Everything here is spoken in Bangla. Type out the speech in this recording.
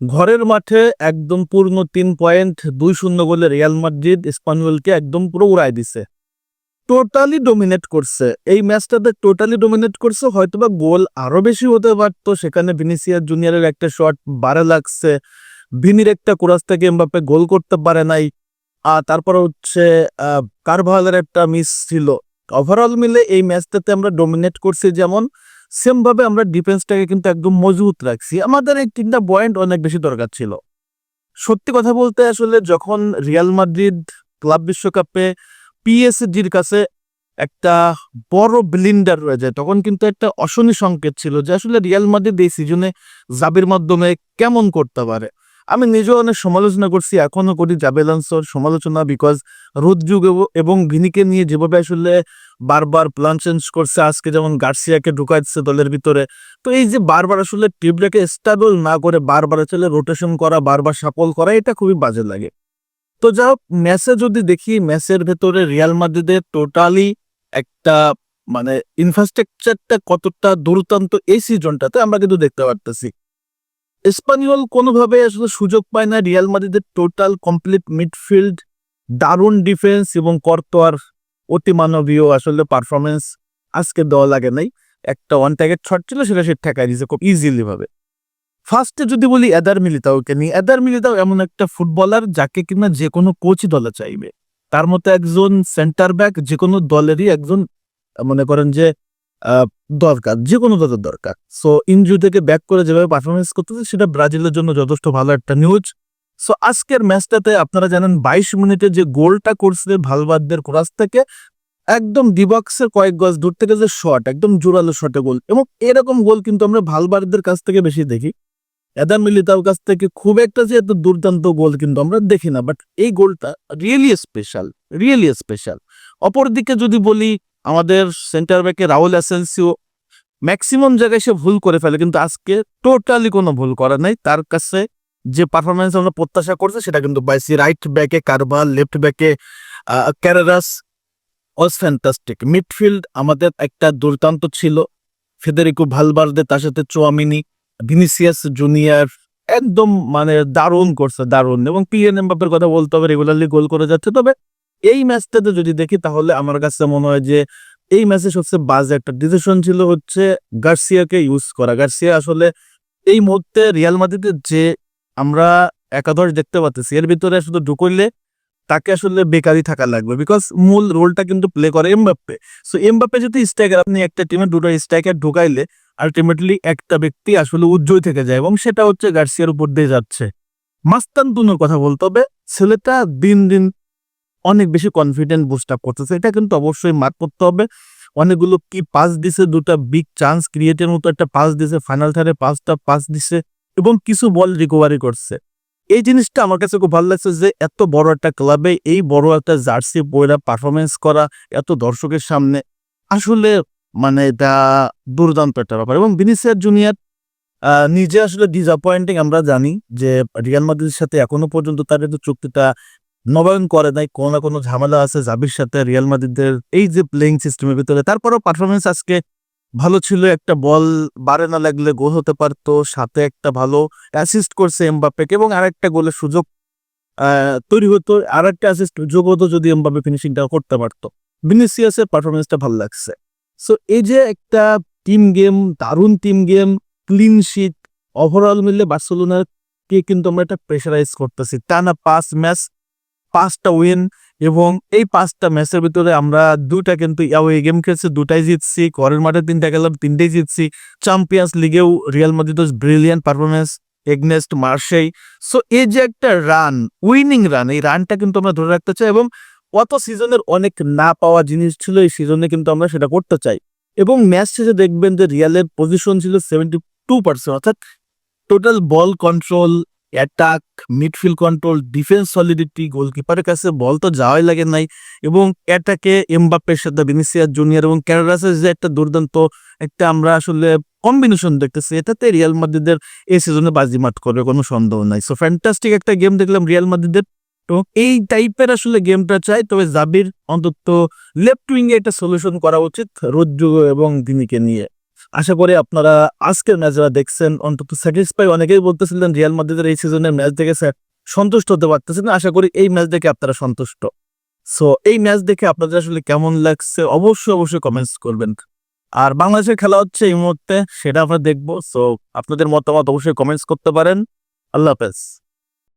ঘরের মাঠে একদম পূর্ণ তিন পয়েন্ট দুই শূন্য গোলে রিয়াল মাদ্রিদ স্পানুয়েলকে একদম পুরো উড়াই দিছে। টোটালি ডোমিনেট করছে। এই ম্যাচটাতে টোটালি ডোমিনেট করছে, হয়তোবা গোল আরও বেশি হতে পারতো। সেখানে ভিনিসিয়াস জুনিয়রের একটা শট বারে লাগছে। ভিনির একটা কোরাস থেকে এমবাপে গোল করতে পারে নাই। আর তারপর হচ্ছে কারভালের একটা মিস ছিল। ওভারঅল মিলে এই ম্যাচটাতে আমরা ডোমিনেট করছি যেমন সেম ভাবে আমরা ডিফেন্সটাকে কিন্তু একদম মজবুত রাখছি। আমাদের এই তিনটা পয়েন্ট অনেক বেশি দরকার ছিল। সত্যি কথা বলতে আসলে যখন রিয়াল মাদ্রিদ ক্লাব বিশ্বকাপে পিএসজির কাছে একটা বড় ব্লিন্ডার রয়ে যায়, তখন কিন্তু একটা অশনি সংকেত ছিল যে আসলে রিয়াল মাদ্রিদ এই সিজনে জাবির মাধ্যমে কেমন করতে পারে। আমি নিজেও অনেক সমালোচনা করছি, এখনও করি জাবেলান্সর সমালোচনা বিকজ রোদ্রুগ এবং ভিনিকে নিয়ে যেভাবে আসলে বারবার প্ল্যান চেঞ্জ করছে, আজকে যেমন গার্সিয়াকে ঢুকাচ্ছে দলের ভিতরে, তো এই যে বারবার আসলে টিমটাকে স্টেবল না করে বারবার আসলে রোটেশন করা, বারবার সাফল করা, এটা খুবই বাজে লাগে। তো যা হোক ম্যাচে যদি দেখি ম্যাচের ভেতরে রিয়াল মাদ্রিদের টোটালি একটা মানে ইনফ্রাস্ট্রাকচারটা কতটা দুর্দান্ত এই সিজনটাতে আমরা কিন্তু দেখতে পারতেছি। স্পানিওল কোনোভাবে আসলে সুযোগ পায় না। রিয়াল মাদ্রিদের টোটাল কমপ্লিট মিডফিল্ড দারুণ ডিফেন্স এবং কর্তোয়ার অতি মানবীয় আসলে পারফরমেন্স আজকে দেওয়া লাগে নাই। একটা ওয়ান টার্গেট শট ছিল, সেটা সে ঠেকায় দিয়েছে খুব ইজিলি ভাবে। ফার্স্টে যদি বলি এদার মিলিতাওকে নিয়ে, এদার মিলিতাও এমন একটা ফুটবলার যাকে কিনা যে কোনো কোচই দলে চাইবে। তার মতো একজন সেন্টার ব্যাক যে কোনো দলেরই একজন, মনে করেন যে দরকার যে কোনো দলের দরকার। সো ইনজুরি থেকে ব্যাক করে যেভাবে পারফরমেন্স করতেছে, সেটা ব্রাজিলের জন্য যথেষ্ট ভালো একটা নিউজ সো আজকের ম্যাচটাতে আপনারা জানেন বাইশ মিনিটে যে গোলটা করছে ভালবাদদের কোরাস থেকে, একদম ডিবক্সের কয়েক গজ দূর থেকে যে শট একদম জোরালো শটে গোল। এবং এরকম গোল কিন্তু আমরা ভালবারদের কাছ থেকে বেশি দেখি। এদার মিলিতার কাছ থেকে খুব একটা যে এত দুর্দান্ত গোল কিন্তু আমরা দেখি না বাট এই গোলটা রিয়েলি স্পেশাল রিয়েলি স্পেশাল অপরদিকে যদি বলি আমাদের সেন্টার ব্যাকে রাহুল অ্যাসেন্সিও ম্যাক্সিমাম জায়গায় সে ভুল করে ফেলে, কিন্তু আজকে টোটালি কোনো ভুল করে নাই। তার কাছে যে পারফরমেন্স আমরা প্রত্যাশা করছি, সেটা কিন্তু পাইছি রাইট ব্যাকে কারবাল লেফট ব্যাকে ক্যারারাস ওয়াজ ফ্যান্টাস্টিক মিডফিল্ড আমাদের একটা দুর্দান্ত ছিল। ফেদেরিকো ভালবার্দে তার সাথে চোয়ামিনি ভিনিসিয়াস জুনিয়র একদম মানে দারুণ করছে, দারুণ। এবং পিএন এমবাপের কথা বলতে হবে রেগুলারলি গোল করে যাচ্ছে। তবে এই ম্যাচটাতে যদি দেখি তাহলে আমার কাছে মনে হয় যে এই ম্যাচে সবচেয়ে বাজে একটা ডিসিশন ছিল হচ্ছে গার্সিয়াকে ইউজ করা। গার্সিয়া আসলে এই মুহূর্তে রিয়াল মাদ্রিদের যে আমরা একাদশ দেখতে পাচ্ছি, এর ভিতরে শুধু ঢুকইলে তাকে আসলে বেকারই থাকা লাগবে বিকজ মূল রোলটা কিন্তু প্লে করে এমবাপ্পে। সো এমবাপ্পে যদি স্ট্রাইকার আপনি একটা টিমে দুটো স্ট্রাইকার ঢুকাইলে আলটিমেটলি একটা ব্যক্তি আসলে উজ্জ্বল থেকে যায় এবং সেটা হচ্ছে গার্সিয়ার উপর দিয়ে যাচ্ছে। মাস্তান তুনোর কথা বলতে হবে, ছেলেটা দিন দিন অনেক বেশি কনফিডেন্ট বুস্ট আপ করতেছে। এটা কিন্তু অবশ্যই মার্ক করতে হবে। অনেকগুলো কি পাস দিছে, দুটা বিগ চান্স ক্রিয়েটের মতো একটা পাস দিছে ফাইনাল থার্ডে পাঁচটা পাস দিছে এবং কিছু বল রিকভারি করছে। এই জিনিসটা আমার কাছে খুব ভালো লাগছে যে এত বড় একটা ক্লাবে এই বড় একটা জার্সি বইরা পারফরমেন্স করা এত দর্শকের সামনে আসলে মানে এটা দুর্দান্ত একটা ব্যাপার। এবং ভিনিসিয়াস জুনিয়র নিজে আসলে ডিসঅ্যাপয়েন্টিং আমরা জানি যে রিয়াল মাদ্রিদের সাথে এখনও পর্যন্ত তার চুক্তিটা নবায়ন করে নাই, কোনো না কোনো ঝামেলা আছে। জাবির সাথে রিয়াল মাদ্রিদের এই যে প্লেইং সিস্টেমের ভিতরে, তারপরও পারফরমেন্স আজকে ভালো ছিল। একটা বল বারে না লাগলে গোল হতে পারতো, সাথে একটা ভালো অ্যাসিস্ট করছে এমবাপ্পেকে এবং আরেকটা গোলের সুযোগ তৈরি হতো। আর একটা অ্যাসিস্ট যোগ হতো যদি এমবাপ্পে ফিনিশিংটা করতে পারতো। ভিনিসিয়াসের পারফরমেন্সটা ভালো লাগছে। সো এই যে একটা টিম গেম দারুণ team game clean sheet overall মিললে বার্সেলোনার কে কিন্তু আমরা একটা প্রেশারাইজ করতেছি। টানা পাঁচ ম্যাচ পাঁচটা উইন এবং এই পাঁচটা ম্যাচের ভিতরে আমরা দুটা কিন্তু অ্যাওয়ে গেম খেলছি, দুটাই জিতছি, ঘরের মাঠে তিনটা গেলাম তিনটেই জিতছি। Champions লিগেও Real Madrid brilliant performance against Marseille so এই যে একটা রান উইনিং রান এই রানটা কিন্তু আমরা ধরে রাখতে চাই এবং কত সিজনের অনেক না পাওয়া জিনিস ছিল, এই সিজনে কিন্তু আমরা সেটা করতে চাই। এবং ম্যাচ শেষে দেখবেন যে রিয়ালের পজিশন ছিল সেভেন্টি টু পার্সেন্ট অর্থাৎ total ball control attack midfield control defence solidity গোলকিপারের কাছে বল তো যাওয়াই লাগে নাই এবং অ্যাটাকে এমবাপ্পের সাথে ভিনিসিয়াস জুনিয়র এবং ক্যারারাসের যে একটা দুর্দান্ত একটা আমরা আসলে কম্বিনেশন দেখতেছি, এটাতে রিয়াল মাদ্রিদের এই সিজনে বাজিমাত করে কোনো সন্দেহ নাই। সো ফ্যান্টাস্টিক একটা গেম দেখলাম রিয়াল মাদ্রিদের তো এই টাইপের আসলে গেমটা চাই, তবে জাবির অন্তত লেফট উইং এ একটা সলিউশন করা উচিত রোদ্রু এবং দিনিকে নিয়ে। আশা করি আপনারা আজকের ম্যাচ যারা দেখছেন, অন্তত স্যাটিসফাই অনেকেই বলতেছিলেন রিয়াল মাদ্রিদের এই সিজনের ম্যাচ দেখে স্যার সন্তুষ্ট হতে পারতেছেন। আশা করি এই ম্যাচ দেখে আপনারা সন্তুষ্ট। সো এই ম্যাচ দেখে আপনাদের আসলে কেমন লাগছে অবশ্যই অবশ্যই কমেন্টস করবেন। আর বাংলাদেশের খেলা হচ্ছে এই মুহূর্তে, সেটা আমরা দেখব। সো আপনাদের মতামত অবশ্যই কমেন্টস করতে পারেন। আল্লাহ হাফেজ।